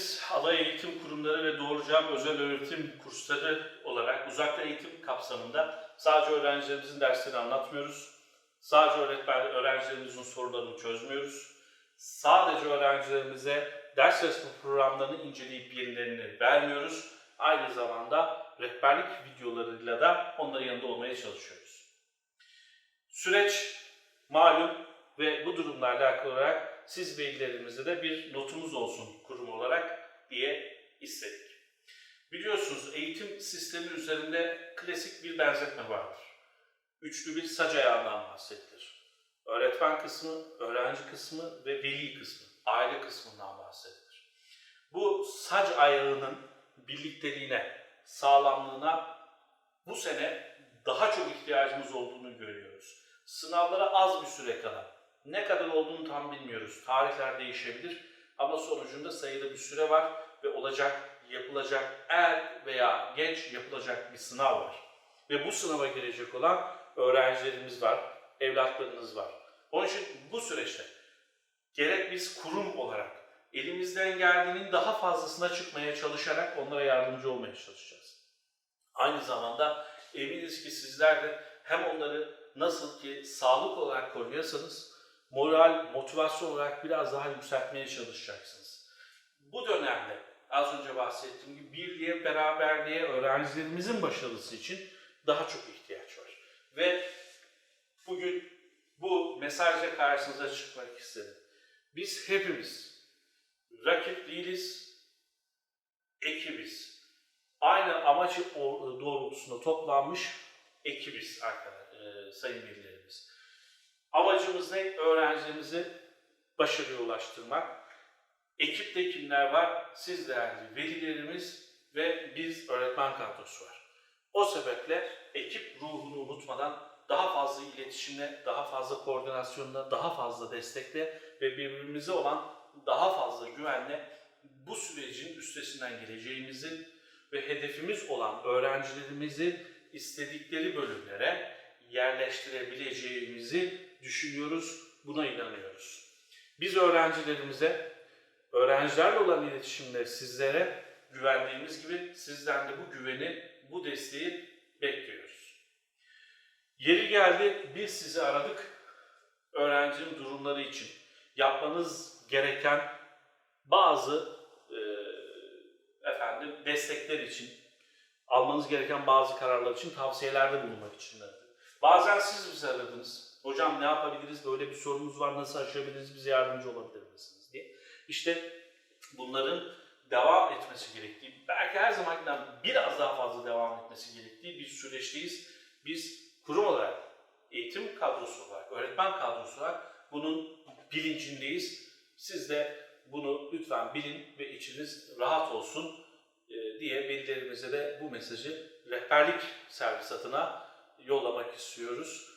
Hedefimiz alay eğitim kurumları ve doğuracağım özel öğretim kursları olarak uzaktan eğitim kapsamında sadece öğrencilerimizin derslerini anlatmıyoruz. Sadece öğretmen öğrencilerimizin sorularını çözmüyoruz. Sadece öğrencilerimize ders çalışma programlarını inceleyip yenilerini vermiyoruz. Aynı zamanda rehberlik videolarıyla da onların yanında olmaya çalışıyoruz. Süreç malum ve bu durumlarla alakalı olarak siz velilerimize de bir notumuz olsun kurum olarak diye istedik. Biliyorsunuz eğitim sistemi üzerinde klasik bir benzetme vardır. Üçlü bir sac ayağından bahsedilir. Öğretmen kısmı, öğrenci kısmı ve veli kısmı, aile kısmından bahsedilir. Bu sac ayağının birlikteliğine, sağlamlığına bu sene daha çok ihtiyacımız olduğunu görüyoruz. Sınavlara az bir süre kala. Ne kadar olduğunu tam bilmiyoruz. Tarihler değişebilir ama sonucunda sayılı bir süre var ve olacak, yapılacak er veya geç yapılacak bir sınav var. Ve bu sınava girecek olan öğrencilerimiz var, evlatlarınız var. Onun için bu süreçte gerek biz kurum olarak elimizden geldiğinin daha fazlasına çıkmaya çalışarak onlara yardımcı olmaya çalışacağız. Aynı zamanda eminiz ki sizler de hem onları nasıl ki sağlık olarak koruyorsanız moral, motivasyon olarak biraz daha yükseltmeye çalışacaksınız. Bu dönemde az önce bahsettiğim gibi birliğe, beraberliğe, öğrencilerimizin başarısı için daha çok ihtiyaç var. Ve bugün bu mesajla karşınıza çıkmak istedim. Biz hepimiz rakip değiliz, ekibiz. Aynı amacı o- doğrultusunda toplanmış ekibiz arkadaşlar, e, sayın velilerimiz. Amacımız ne? Öğrencilerimizi başarıya ulaştırmak. Ekipte kimler var? Siz değerli velilerimiz ve biz öğretmen kadrosu var. O sebeple ekip ruhunu unutmadan daha fazla iletişimle, daha fazla koordinasyonla, daha fazla destekle ve birbirimize olan daha fazla güvenle bu sürecin üstesinden geleceğimizin ve hedefimiz olan öğrencilerimizi istedikleri bölümlere yerleştirebileceğimizi düşünüyoruz, buna inanıyoruz. Biz öğrencilerimize, öğrencilerle olan iletişimde sizlere güvendiğimiz gibi sizden de bu güveni, bu desteği bekliyoruz. Yeri geldi biz sizi aradık öğrencinin durumları için. Yapmanız gereken bazı e, efendim destekler için, almanız gereken bazı kararlar için tavsiyelerde bulunmak için aradık. Bazen siz bizi aradınız. Hocam ne yapabiliriz? Böyle bir sorunumuz var. Nasıl aşabiliriz? Bize yardımcı olabilir misiniz? diye. İşte bunların devam etmesi gerektiği, belki her zamankinden biraz daha fazla devam etmesi gerektiği bir süreçteyiz. Biz kurum olarak, eğitim kadrosu olarak, öğretmen kadrosu olarak bunun bilincindeyiz. Siz de bunu lütfen bilin ve içiniz rahat olsun e, diye velilerimize de bu mesajı rehberlik servis adına yollamak istiyoruz.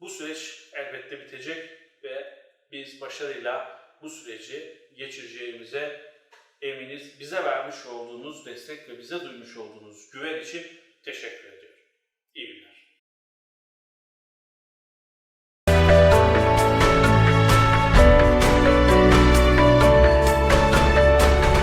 Bu süreç elbette bitecek ve biz başarıyla bu süreci geçireceğimize eminiz. Bize vermiş olduğunuz destek ve bize duymuş olduğunuz güven için teşekkür ederim.